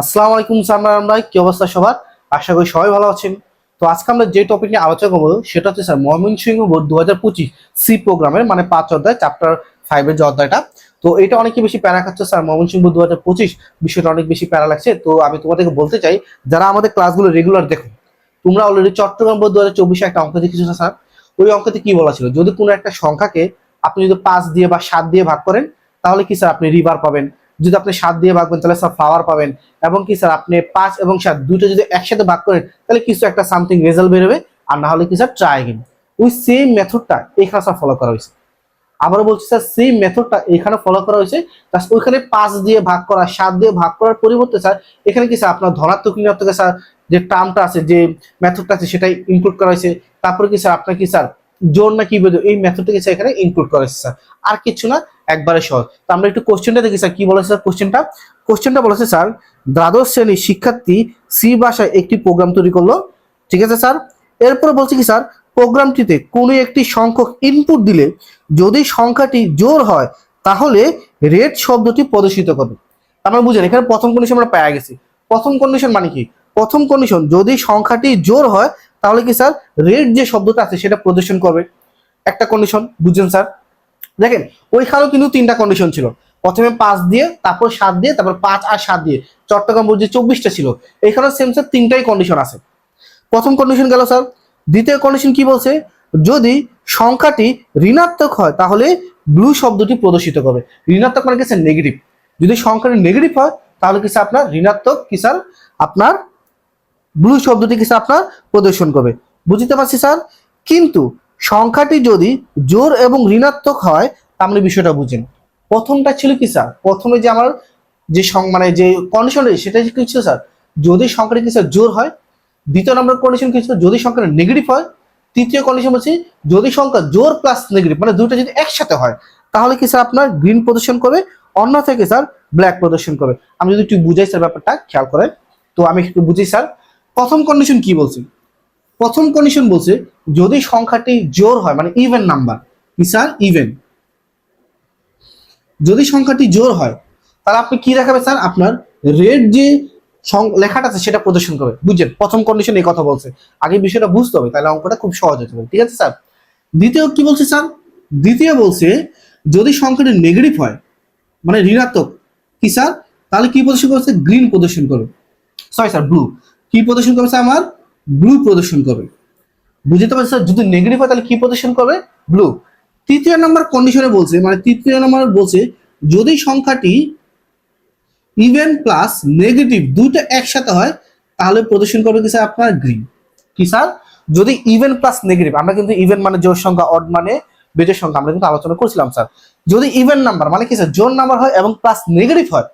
আসসালামু আলাইকুম সামরা আমরা কি অবস্থা সবার? আশা করি সবাই ভালো আছেন। তো আজকে আমরা যে টপিক নিয়ে আলোচনা করব, সেটা হচ্ছে স্যার ময়মনসিংহ বোর্ড দু হাজার পঁচিশ সি প্রোগ্রামের মানে পাঁচ অধ্যায় চ্যাপ্টার ফাইভের যে অধ্যায়টা। তো এটা অনেক বেশি প্যারা খাচ্ছে স্যার, ময়মনসিংহ দু হাজার পঁচিশ বিষয়টা অনেক বেশি প্যারা লাগছে। তো আমি তোমাদেরকে বলতে চাই, যারা আমাদের ক্লাসগুলো রেগুলার দেখো, তোমরা অলরেডি চট্টগ্রাম বোর্ড দু হাজার চব্বিশে একটা অঙ্ক দেখেছ না স্যার? ওই অঙ্কতে কি বলা ছিল? যদি কোনো একটা সংখ্যাকে আপনি যদি পাঁচ দিয়ে বা সাত দিয়ে ভাগ করেন, তাহলে কি স্যার আপনি রিভার পাবেন? যদি আপনি সাত দিয়ে ভাগ করেন, তাহলে স্যার ফ্লাওয়ার পাবেন। এবং কি স্যার আপনি পাঁচ এবং সাত দুটো যদি একসাথে ভাগ করেন, তাহলে কিছু একটা সামথিং রেজাল্ট বেরোবে। আর না হলে কি স্যার ট্রাই এগেন ওই সেম মেথডটা এখানে স্যার ফলো করা হয়েছে। আবারও বলছি স্যার সেম মেথডটা এখানে ফলো করা হয়েছে। তার ওইখানে পাঁচ দিয়ে ভাগ করা, সাত দিয়ে ভাগ করার পরিবর্তে স্যার এখানে কি স্যার আপনার ধনাত্মক ঋণাত্মক স্যার যে টার্মটা আছে, যে মেথডটা আছে, সেটাই ইনক্লুড করা হয়েছে। তারপরে কি স্যার আপনার কি স্যার জোর না কি এই মেথডটা কি স্যার এখানে ইনক্লুড করা স্যার আর কিছু না, একবারে সহজ। তো আমরা একটু কোশ্চেনটা দেখি স্যার কি বলেছে স্যার কোশ্চেনটা কোশ্চেনটা বলেছে স্যার দ্বাদশ শ্রেণির শিক্ষার্থী সি ভাষায় একটি প্রোগ্রাম তৈরি করল। ঠিক আছে স্যার এরপরে বলছে কি স্যার প্রোগ্রামটিতে কোনো একটি সংখ্যক ইনপুট দিলে যদি সংখ্যাটি জোর হয়, তাহলে রেড শব্দটি প্রদর্শিত করবে। আমরা বুঝেন, এখানে প্রথম কন্ডিশন আমরা পেয়ে গেছি। প্রথম কন্ডিশন মানে কি? প্রথম কন্ডিশন যদি সংখ্যাটি জোর হয় তাহলে কি স্যার? রেড যে শব্দটা আছে সেটা প্রদর্শন করবে। একটা কন্ডিশন বুঝছেন স্যার? দেখেন, ওইখানেও কিন্তু তিনটা কন্ডিশন ছিল। প্রথমে পাঁচ দিয়ে, তারপর সাত দিয়ে, তারপর পাঁচ আর সাত দিয়ে। চট্টগ্রাম বোর্ড যে চব্বিশটা ছিল, এখানেও সেম স্যার, তিনটাই কন্ডিশন আছে। প্রথম কন্ডিশন গেল স্যার। দ্বিতীয় কন্ডিশন কি বলছে? যদি সংখ্যাটি ঋণাত্মক হয়, তাহলে ব্লু শব্দটি প্রদর্শিত করবে। ঋণাত্মক মানে কি স্যার? নেগেটিভ যদি সংখ্যাটি নেগেটিভ হয়, তাহলে কি স্যার আপনার? ঋণাত্মক কি স্যার? আপনার ব্লু শব্দটি কি স্যার আপনার? প্রদর্শন করবে। বুঝতে পারছি, স্যার? কিন্তু সংখ্যাটি যদি জোর এবং ঋণাত্মক হয়, তাহলে বিষয়টা বুঝেন। প্রথমটা ছিল কি, স্যার? প্রথমে যে আমার যে মানে যে কন্ডিশন সেটা কি ছিল, স্যার? যদি সংখ্যাটি কি স্যার জোর হয়, দ্বিতীয় নম্বর কন্ডিশন কি ছিল? যদি সংখ্যাটা নেগেটিভ হয়, তৃতীয় কন্ডিশন বলছি, যদি সংখ্যা জোর প্লাস নেগেটিভ মানে দুটো যদি একসাথে হয়, তাহলে কি, স্যার, আপনার গ্রিন প্রদর্শন করবে অন্য থেকে স্যার ব্ল্যাক প্রদর্শন করবে। আমি যদি একটু বুঝাই, স্যার, ব্যাপারটা, খেয়াল করেন। তো আমি একটু বুঝি, স্যার। প্রথম কন্ডিশন কি বলছি? প্রথম কন্ডিশন বলছে, যদি সংখ্যাটি জোর হয় মানে ইভেন নাম্বার স্যার ইভেন যদি সংখ্যাটি জোর হয়, তাহলে আপনি কি দেখাবে স্যার আপনার রেড যে লেখাটা আছে, সেটা প্রদর্শন করবে। বুঝছেন? প্রথম কন্ডিশন এই কথা বলছে। আগে বিষয়টা বুঝতে হবে, তাহলে অঙ্কটা খুব সহজ হতে পারে ঠিক আছে স্যার দ্বিতীয় কি বলছে স্যার দ্বিতীয় বলছে, যদি সংখ্যাটি নেগেটিভ হয় মানে ঋণাত্মক, কি স্যার তাহলে কি প্রদর্শন করছে? গ্রিন প্রদর্শন করবে। সরি স্যার ব্লু কি প্রদর্শন করবে স্যার আমার? ব্লু প্রদর্শন করবে। বুঝতে পারছি স্যার যদি নেগেটিভ হয় তাহলে কি প্রদর্শন করবে? ব্লু তৃতীয় নম্বর কন্ডিশনে বলছে মানে তৃতীয় নম্বর বলছে, যদি সংখ্যাটি ইভেন প্লাস নেগেটিভ দুইটা একসাথে হয়, তাহলে প্রদর্শন করবে কি স্যার আপনার গ্রিন কি স্যার যদি ইভেন প্লাস নেগেটিভ আমরা কিন্তু ইভেন মানে জোর সংখ্যা অড মানে বেজের সংখ্যা, আমরা কিন্তু আলোচনা করছিলাম স্যার যদি ইভেন নাম্বার মানে কি স্যার জোর নাম্বার হয় এবং প্লাস নেগেটিভ হয়,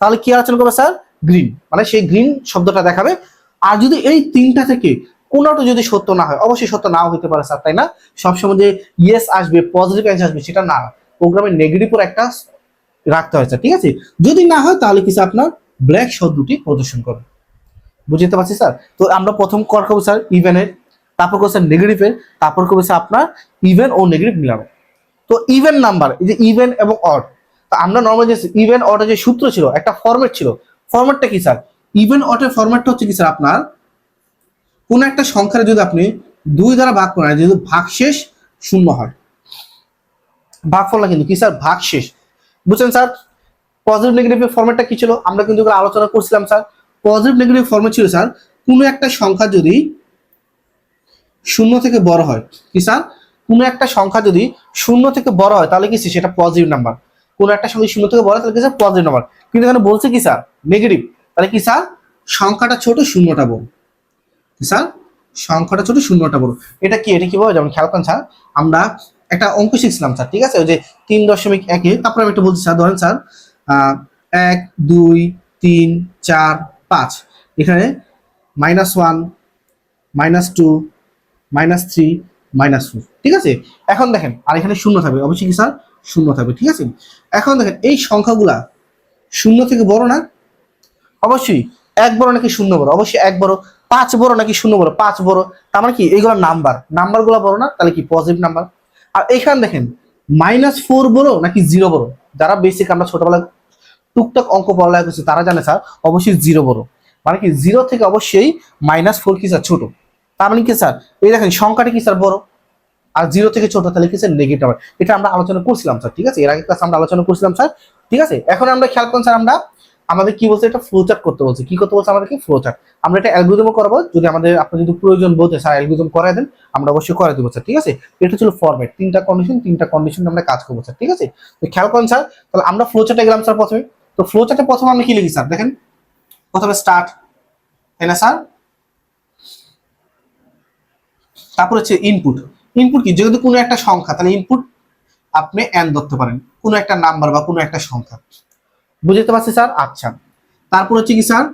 তাহলে কি আলোচনা করবে স্যার গ্রিন মানে সেই গ্রিন শব্দটা দেখাবে আর যদি এই তিনটা থেকে কোনোটা যদি সত্য না হয়, অবশ্যই সত্য নাও হতে পারে স্যার, তাই না? সবসময় যে ইয়েস আসবে পজিটিভ অ্যান্সার আসবে, সেটা না। প্রোগ্রামের নেগেটিভও একটা রাখতে হয়, স্যার, ঠিক আছে? যদি না হয়, তাহলে কিছু আপনার ব্ল্যাক শব্দটি প্রদর্শন করবে। বুঝতে পারছি, স্যার? তো আমরা প্রথম কর করব, স্যার ইভেনের তারপর করব, স্যার নেগেটিভের তারপর করব, স্যার, আপনার ইভেন ও নেগেটিভ মিলানো তো ইভেন নাম্বার এই যে ইভেন এবং অড তো আমরা নর্মাল যে ইভেন অডের যে সূত্র ছিল, একটা ফরম্যাট ছিল ফরম্যাটটা কি, স্যার? ইভেন অডের ফরম্যাটটা হচ্ছে কি স্যার আপনার, কোন একটা সংখ্যার যদি আপনি দুই দ্বারা ভাগ করেন যদি ভাগশেষ শূন্য হয়। ভাগফল না কিন্তু কি স্যার ভাগশেষ বুঝছেন স্যার পজিটিভ নেগেটিভ ফরম্যাটটা কি ছিল? আমরা কিন্তু আলোচনা করছিলাম স্যার পজিটিভ নেগেটিভ ফরম্যাট ছিল স্যার কোনো একটা সংখ্যা যদি শূন্য থেকে বড় হয়, কি স্যার কোনো একটা সংখ্যা যদি শূন্য থেকে বড় হয়, তাহলে কি সেটা পজিটিভ নাম্বার কোনো একটা সংখ্যা শূন্য থেকে বড় তাহলে কি স্যার পজিটিভ নাম্বার কিন্তু এখানে বলছে কি স্যার নেগেটিভ তাহলে কি স্যার? সংখ্যাটা ছোট, শূন্যটা বড়। স্যার? সংখ্যাটা ছোট, শূন্যটা বড়। এটা কি? এটা কি বলে যেমন খেয়াল করেন, স্যার। আমরা একটা অঙ্ক শিখছিলাম, স্যার, ঠিক আছে? ওই যে তিন দশমিক একে, তারপরে আমি একটু বলছি, স্যার, ধরেন, স্যার এক, দুই, তিন, চার, পাঁচ। এখানে minus one minus two minus three minus two ঠিক আছে? এখন দেখেন, আর এখানে শূন্য থাকবে। অবশ্যই কি, স্যার? শূন্য থাকবে, ঠিক আছে? এখন দেখেন, এই সংখ্যাগুলা শূন্য থেকে বড় না অবশ্যই এক বড় নাকি শূন্য বড়? অবশ্যই এক বড়, পাঁচ বড় নাকি শূন্য বড়? পাঁচ বড়। তার মানে কি? এগুলো নাম্বার। নাম্বারগুলো বড় না? তাহলে কি পজিটিভ নাম্বার আর এখানে দেখেন মাইনাস ফোর বড় নাকি জিরো বড়? যারা বেসিক আমরা ছোটবেলায় টুকটাক অঙ্ক পড়ালেখা করছে, তারা জানে স্যার অবশ্যই জিরো বড়। মানে কি? জিরো থেকে অবশ্যই মাইনাস ফোর কি স্যার ছোট। তার মানে কি স্যার এই দেখেন, সংখ্যাটা কি স্যার বড়। আর জিরো থেকে ছোট, তাহলে কি স্যার নেগেটিভ হবে। এটা আমরা আলোচনা করছিলাম স্যার ঠিক আছে? এর আগে আমরা আলোচনা করছিলাম স্যার ঠিক আছে? এখন আমরা খেয়াল করুন স্যার আমরা আমাদের কি বলছে? এটা ফ্লো চার্ট করতে বলছে। কি করতে বলছে? আমাদেরকে ফ্লো চার্ট আমরা এটা অ্যালগোরিদম করাবো। যদি আমাদের আপনার যদি প্রয়োজন বলতে স্যার অ্যালগোরিদম করাই দেন, আমরা অবশ্যই করে দেবো, স্যার। ঠিক আছে? এটা ছিল ফরম্যাট তিনটা কন্ডিশন তিনটা কন্ডিশন আমরা কাজ করব, স্যার। ঠিক আছে? তো খেয়াল করুন, স্যার, তাহলে আমরা ফ্লো চার্টে গেলাম, স্যার, প্রথমে। তো ফ্লো চার্টে প্রথমে আমরা কি লিখি, স্যার? দেখেন, প্রথমে স্টার্ট তাই না, স্যার? তারপর হচ্ছে ইনপুট ইনপুট কি? যেহেতু কোনো একটা সংখ্যা, তাহলে ইনপুট আপনি এন ধরতে পারেন। কোনো একটা নাম্বার বা কোনো একটা সংখ্যা। বুঝতে পারছি স্যার? আচ্ছা। তারপর হচ্ছে কি, স্যার?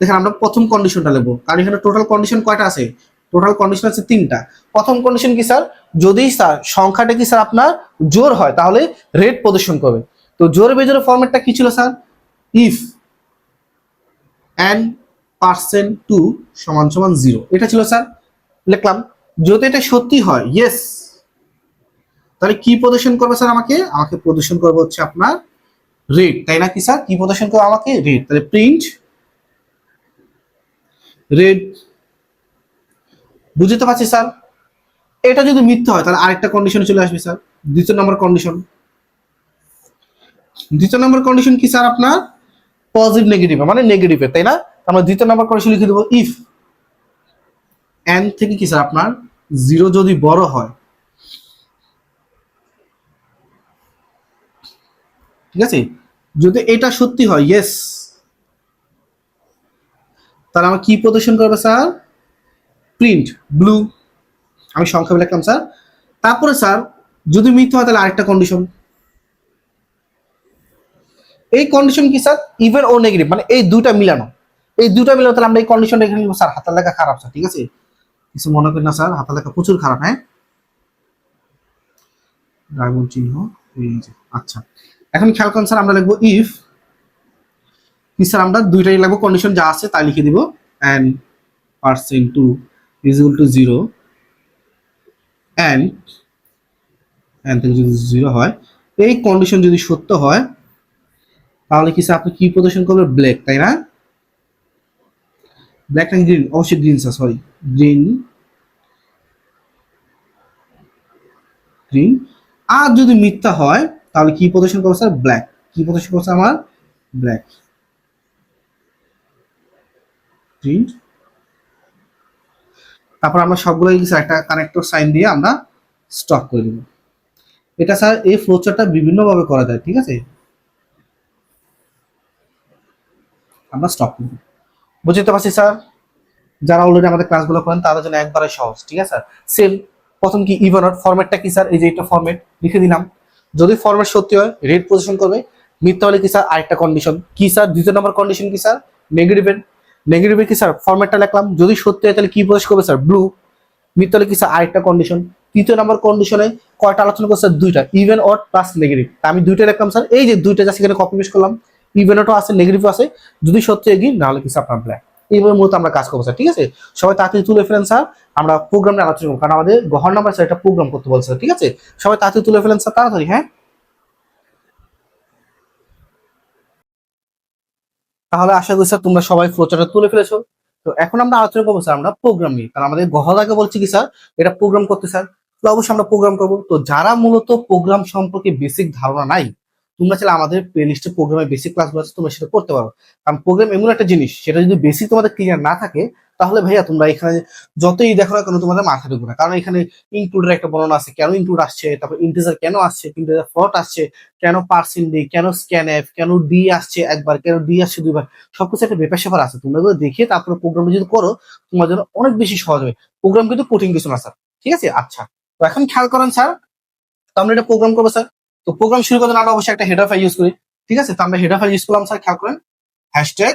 দেখেন, আমরা প্রথম কন্ডিশনটা লিখব। কারণ এখানে টোটাল কন্ডিশন কয়টা আছে? টোটাল কন্ডিশন আছে তিনটা। প্রথম কন্ডিশন কি, স্যার? যদি, স্যার, সংখ্যাটা কি, স্যার, আপনার জোর হয়, তাহলে রেট প্রদর্শন করবে। তো জোর বেজোর ফরম্যাটটা কি ছিল, sir? If N percent two সমান সমান জিরো এটা ছিল, স্যার? লিখলাম। যদি এটা সত্যি হয় ইয়েস তাহলে কি প্রদর্শন করবে, স্যার, আমাকে? আমাকে প্রদর্শন করবে হচ্ছে আপনার রেট তাই না কি স্যার? কি প্রদর্শন করবে আমাকে? রেট তাহলে প্রিন্ট রেট বুঝতে পারছি, স্যার? এটা যদি মিথ্যা হয়, তাহলে আরেকটা কন্ডিশনে চলে আসবে, স্যার। দ্বিতীয় নম্বর কন্ডিশন দ্বিতীয় নম্বর কন্ডিশন কি, স্যার, আপনার? পজিটিভ নেগেটিভ মানে নেগেটিভের তাই না? আমরা দ্বিতীয় নম্বর কন্ডিশন লিখে দেবো ইফ এন থেকে কি, স্যার, আপনার? জিরো যদি বড় হয় ঠিক আছে? যদি এটা সত্যি হয় ইয়েস তাহলে আমার কি প্রদর্শন করবে স্যার? প্রিন্ট ব্লু আমি সংখ্যা লিখলাম স্যার। তারপরে স্যার যদি মিথ্যা হয় তাহলে আরেকটা কন্ডিশন এই কন্ডিশন কি স্যার? ইভেন ও নেগেটিভ মানে এই দুটা মিলানো। এই দুটা মিলানো তাহলে আমরা এই কন্ডিশনটা এখানে লিখব, স্যার হাতের লেখা খারাপ স্যার ঠিক আছে? কিছু মনে করি না স্যার হাতের লেখা প্রচুর খারাপ হ্যাঁ? ডায়মন্ড চিহ্ন আচ্ছা। এখন খেয়াল করেন স্যার, আমরা লিখব ইফ কি স্যার আমরা? দুইটাই লিখব কন্ডিশন যা আছে তাই লিখে দিব। And percent two is equal to zero and and থেকে যদি জিরো হয়, এই কন্ডিশন যদি সত্য হয়, তাহলে কি স্যার আপনি কি প্রদর্শন করবেন? ব্ল্যাক তাই না? ব্ল্যাক নাকি গ্রিন অবশ্যই green sir sorry green green আর যদি মিথ্যা হয় তাহলে কি প্রদর্শন করব স্যার ব্ল্যাক কি প্রদর্শন করছে আমার? ব্ল্যাক তারপর আমরা সবগুলো একটা কানেক্টর সাইন দিয়ে আমরা স্টপ করে দেব এটা স্যার এই ফ্লোচারটা বিভিন্নভাবে করা যায়, ঠিক আছে? আমরা স্টপ করব বুঝতে পারছি স্যার যারা অলরেডি আমাদের ক্লাসগুলো করেন তাদের জন্য একবারে সহজ, ঠিক আছে? স্যার সেম প্রথম কি ইভানোট ফরম্যাটটা কি স্যার এই যে একটা ফরম্যাট লিখে দিলাম। যদি ফরম্যাট সত্যি হয় রেড পজিশন করবে। মিথ্যা হলে কি স্যার আরেকটা কন্ডিশন কি স্যার দ্বিতীয় নম্বর কন্ডিশন কি স্যার নেগেটিভের নেগেটিভের কি স্যার ফরম্যাটটা লিখলাম। যদি সত্যি হয়, তাহলে কি প্রবেশ করবে স্যার ব্লু মিথ্যা হলে কি স্যার আরেকটা কন্ডিশন তৃতীয় নম্বর কন্ডিশনে কয়টা আলোচনা করছে স্যার দুইটা। ইভেন অর প্লাস নেগেটিভ আমি দুইটা লিখলাম স্যার এই যে দুইটা যা সেখানে কপি পেস্ট করলাম। ইভেন অটও আছে নেগেটিভ আছে। যদি সত্যি এগিয়ে নাহলে কি স্যার আপনার ব্ল্যাক এইভাবে মূলত আমরা কাজ করব স্যার ঠিক আছে? সবাই তাড়াতাড়ি তুলে ফেলেন স্যার আমরা প্রোগ্রামে আলোচনা করব, কারণ আমাদের গহর নাম্বার স্যার একটা প্রোগ্রাম করতে বলছে ঠিক আছে? সবাই তাড়াতাড়ি তুলে ফেলেন স্যার তাড়াতাড়ি হ্যাঁ? তাহলে আশা করি স্যার তোমরা সবাই ফ্লোচারটা তুলে ফেলেছো। তো এখন আমরা আলোচনা করব স্যার আমরা প্রোগ্রাম নিয়ে। কারণ আমাদের গহদাকে বলছি কি স্যার এটা প্রোগ্রাম করতে স্যার তো অবশ্যই আমরা প্রোগ্রাম করব। তো যারা মূলত প্রোগ্রাম সম্পর্কে বেসিক ধারণা নাই তোমরা চাইলে আমাদের প্লে লিস্টে প্রোগ্রামের বেসিক ক্লাসগুলো আছে, তোমরা সেটা করতে পারো। কারণ প্রোগ্রাম এমন একটা জিনিস, সেটা যদি বেসিক তোমাদের ক্লিয়ার না থাকে, তাহলে ভাইয়া তোমরা এখানে যতই দেখো না কেন তোমাদের মাথা ঢুকবে না কারণ এখানে ইনক্লুডের একটা বর্ণনা আছে, কেন ইনক্লুড আসছে, তারপর ইন্টিজার কেন আসছে ইন্টিজার ফ্লট আসছে, কেন পার্সেন্ট কেন স্ক্যান এফ কেন ডি আসছে একবার, কেন ডি আসছে দুইবার, সবকিছু একটা ব্যাপার স্যাপার আছে। তোমরা এগুলো দেখে তারপরে প্রোগ্রাম যদি করো, তোমার জন্য অনেক বেশি সহজ হবে। প্রোগ্রাম কিন্তু কঠিন কিছু না স্যার ঠিক আছে? আচ্ছা। তো এখন খেয়াল করেন স্যার তো আমরা এটা প্রোগ্রাম করব স্যার তো প্রোগ্রাম শুরু করতে আমরা অবশ্যই একটা হেডার ফাইল ইউজ করি, ঠিক আছে? তো আমরা হেডার ফাইল ইউজ করলাম, স্যার, খেয়াল করেন। Hashtag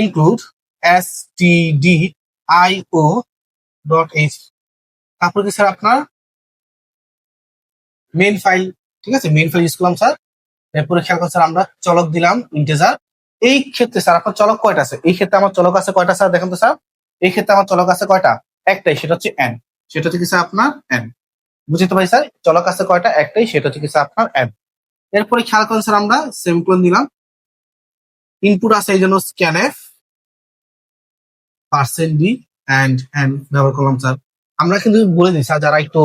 include stdio dot h. তারপর কি স্যার আপনার মেইন ফাইল ঠিক আছে? মেইন ফাইল ইউজ করলাম, স্যার। এরপরে খেয়াল করুন, স্যার, আমরা চলক দিলাম ইন্টেজার এই ক্ষেত্রে, স্যার, আপনার চলক কয়টা আছে? এই ক্ষেত্রে আমার চলক আছে কয়টা, স্যার? দেখেন তো, স্যার। এই ক্ষেত্রে আমার চলক আছে কয়টা? একটাই, সেটা হচ্ছে এন সেটা হচ্ছে কি, স্যার, আপনার এন বুঝতে পারি স্যার? চলক আছে কয়টা? একটাই, সেটা হচ্ছে স্যার আপনার এন এরপরে খেয়াল করেন স্যার আমরা সেমিকোলন দিলাম ইনপুট আছে এই জন্য scan F percent D and and ব্যবহার করলাম স্যার। আমরা কিন্তু বলে দিই স্যার, যারা একটু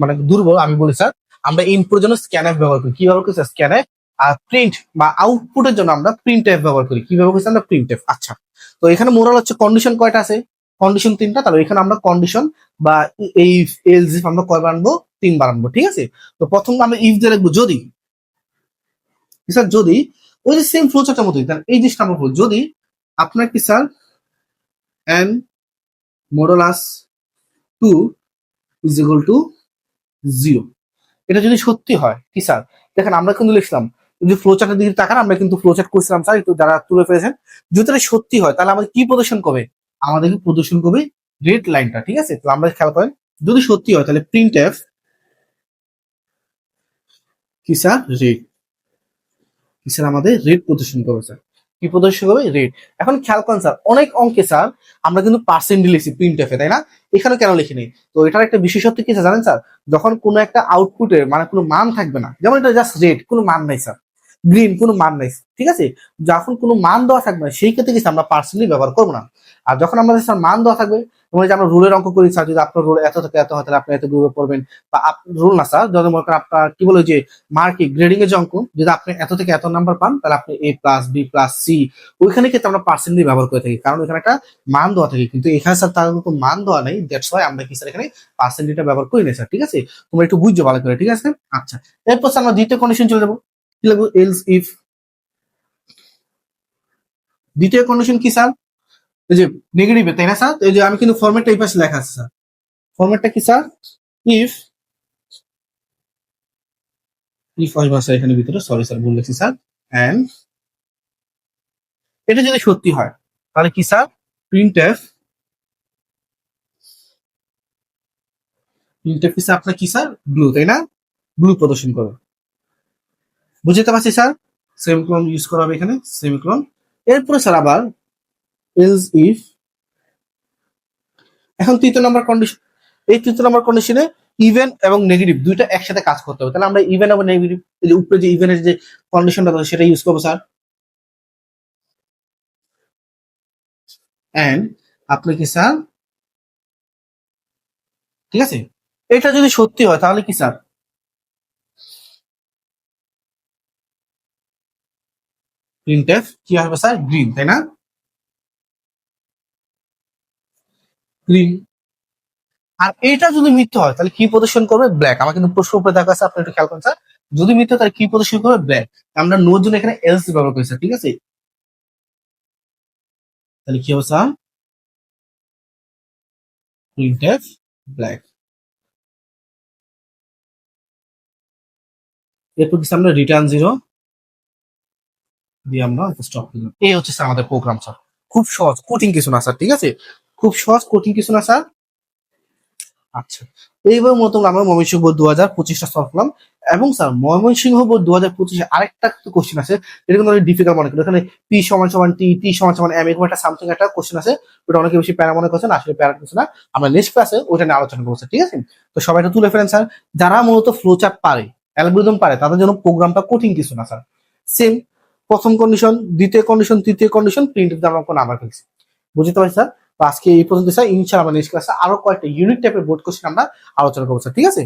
মানে দুর্বল, আমি বলি স্যার, আমরা ইনপুটের জন্য স্ক্যান এফ ব্যবহার করি। কি ব্যবহার করি স্যার? স্ক্যান এফ আর প্রিন্ট বা আউটপুটের জন্য আমরা প্রিন্ট এফ ব্যবহার করি। কি ব্যবহার করছি আমরা প্রিন্ট এফ আচ্ছা। তো এখানে মোরাল হচ্ছে কন্ডিশন কয়টা আছে? কন্ডিশন তিনটা, তাহলে এখানে আমরা কন্ডিশন বা এই এলস ইফ আমরা কয়বার আনব? তিনবার আনব, ঠিক আছে? তো প্রথম আমরা ইফ দিয়ে রাখব যদি। স্যার যদি ওই যে সেম ফ্লোচারটার মতোই, তাহলে এই জিনিসটা আমরা যদি আপনার কি sir N modulus two is equal to zero এটা যদি সত্যি হয়, কি স্যার দেখেন, আমরা কিন্তু লিখলাম, যদি ফ্লোচার্টের দিকে তাকান, আমরা কিন্তু ফ্লোচার্ট করছিলাম স্যার একটু যারা তুলে ফেলেছেন। যদি এটা সত্যি হয়, তাহলে আমাদের কি প্রদর্শন করবে? আমাদেরকে প্রদর্শন করবে রেড লাইনটা ঠিক আছে? তাহলে আমরা খেয়াল করেন, যদি সত্যি হয়, তাহলে প্রিন্ট এফ কি স্যার রেড কি স্যার আমাদের? রেড প্রদর্শন করবে স্যার কি প্রদর্শন করবে? রেড এখন খেয়াল করেন স্যার অনেক অঙ্কে স্যার আমরা কিন্তু পার্সেন্ট লিখছি প্রিন্ট এফে তাই না? এখানে কেন লিখিনি? তো এটার একটা বিশেষত্ব কি স্যার জানেন স্যার যখন কোনো একটা আউটপুটে মানে কোনো মান থাকবে না, যেমন এটা জাস্ট রেড কোনো মান নাই স্যার গ্রিন কোনো মান নাই, ঠিক আছে? যখন কোনো মান দেওয়া থাকবে না, সেই ক্ষেত্রে কিন্তু আমরা পার্সেন্টলি ব্যবহার করব না। আর যখন আমাদের স্যার মান দেওয়া থাকবে যেমন যে আমরা রুলের অঙ্ক করি স্যার যদি আপনার রুল এত থেকে, এত হয়, তাহলে আপনি এত গ্রুপে পড়বেন। বা রুল না স্যার যদি মনে করেন আপনার কি বলে যে মার্কে গ্রেডিং এর যে অঙ্ক, যদি আপনি এত থেকে এত নাম্বার পান, তাহলে আপনি A plus B plus C ওইখানে ক্ষেত্রে আমরা পার্সেন্টলি ব্যবহার করে থাকি। কারণ ওইখানে একটা মান দেওয়া থাকে। কিন্তু এখানে স্যার তার কোনো মান দেওয়া নেই। দ্যাটস ওয়াই আমরা কি স্যার এখানে পার্সেন্টেজটা ব্যবহার করি না স্যার ঠিক আছে? তোমরা একটু বুঝছ ভালো করে, ঠিক আছে? আচ্ছা এরপর স্যার আমরা দ্বিতীয় কন্ডিশন চলে যাব। দ্বিতীয় কন্ডিশন কি স্যার এই যে নেগেটিভ তাই না স্যার এই যে আমি কিন্তু ফরম্যাটটা এই পাশে লেখা আছে স্যার ফরম্যাটটা কি স্যার ইফ ইফ আসবে স্যার এখানে ভিতরে সরি স্যার ভুল লিখছি স্যার এন্ড এটা যদি সত্যি হয়, তাহলে কি sir print F print F আপনার কি স্যার ব্লু তাই না? ব্লু প্রদর্শন করবে। বুঝতে পারছি স্যার? সেমিক্রন ইউজ করা হবে এখানে সেমিক্রন এরপরে স্যার আবার এলস ইফ এখন তৃতীয় নম্বর কন্ডিশন এই তৃতীয় নম্বর কন্ডিশনে ইভেন এবং নেগেটিভ দুইটা একসাথে কাজ করতে হবে। তাহলে আমরা ইভেন এবং নেগেটিভ এই যে উপরে যে ইভেনের যে কন্ডিশনটা থাকে সেটা ইউজ করব স্যার। এন্ড আপনি কি স্যার? ঠিক আছে? এটা যদি সত্যি হয় তাহলে কি স্যার? প্রিন্টএফ কি হবে স্যার গ্রিন তাই না? গ্রিন আর এটা যদি মিথ্যা হয়, তাহলে কি প্রদর্শন করবে? ব্ল্যাক আমার কিন্তু প্রশ্ন উপরে দেখা আছে, আপনি একটু খেয়াল করেন স্যার যদি মিথ্যা তাহলে কি প্রদর্শন করবে? ব্ল্যাক আমরা নোর জন্য এখানে এলস ব্যবহার করি স্যার ঠিক আছে? তাহলে কি হবে স্যার প্রিন্টএফ ব্ল্যাক এরপর কিছু আমরা রিটার্ন জিরো দিয়ে আমরা স্টপ দিলাম এই হচ্ছে স্যার আমাদের প্রোগ্রাম স্যার খুব সহজ কঠিন কিছু না স্যার ঠিক আছে? খুব সহজ কঠিন কিছু না স্যার আচ্ছা এইবার মতো আমরা ময়মনসিংহ বোর্ড দু হাজার পঁচিশটা সলভ করলাম। এবং স্যার ময়মনসিংহ বোর্ড দু হাজার পঁচিশে আরেকটা কোশ্চেন আছে। এটা কিন্তু অনেক ডিফিকাল্ট মনে করি। এখানে পি সমান সমান টি টি সমান সমান এম এরকম একটা সামথিং একটা কোশ্চেন আছে। ওটা অনেকে বেশি প্যারা মনে করছেন আসলে প্যারা কিছু না। আমরা নেক্সট ক্লাসে ওটা নিয়ে আলোচনা করব ঠিক আছে? তো সবাই এটা তুলে ফেলেন স্যার যারা মূলত ফ্লোচার্ট পারে অ্যালগোরিদম পারে তাদের জন্য প্রোগ্রামটা কঠিন কিছু না স্যার সেম প্রথম কন্ডিশন দ্বিতীয় কন্ডিশন তৃতীয় কন্ডিশন প্রিন্ট আমরা কোনো নাম্বার ফেলছি। বুঝতে পারছি স্যার? আজকে এই পর্যন্ত স্যার, ইনশাআল্লাহ নেক্সট ক্লাসে আরও কয়েকটা ইউনিক টাইপের বোর্ড কোশ্চেন আমরা আলোচনা করব স্যার, ঠিক আছে?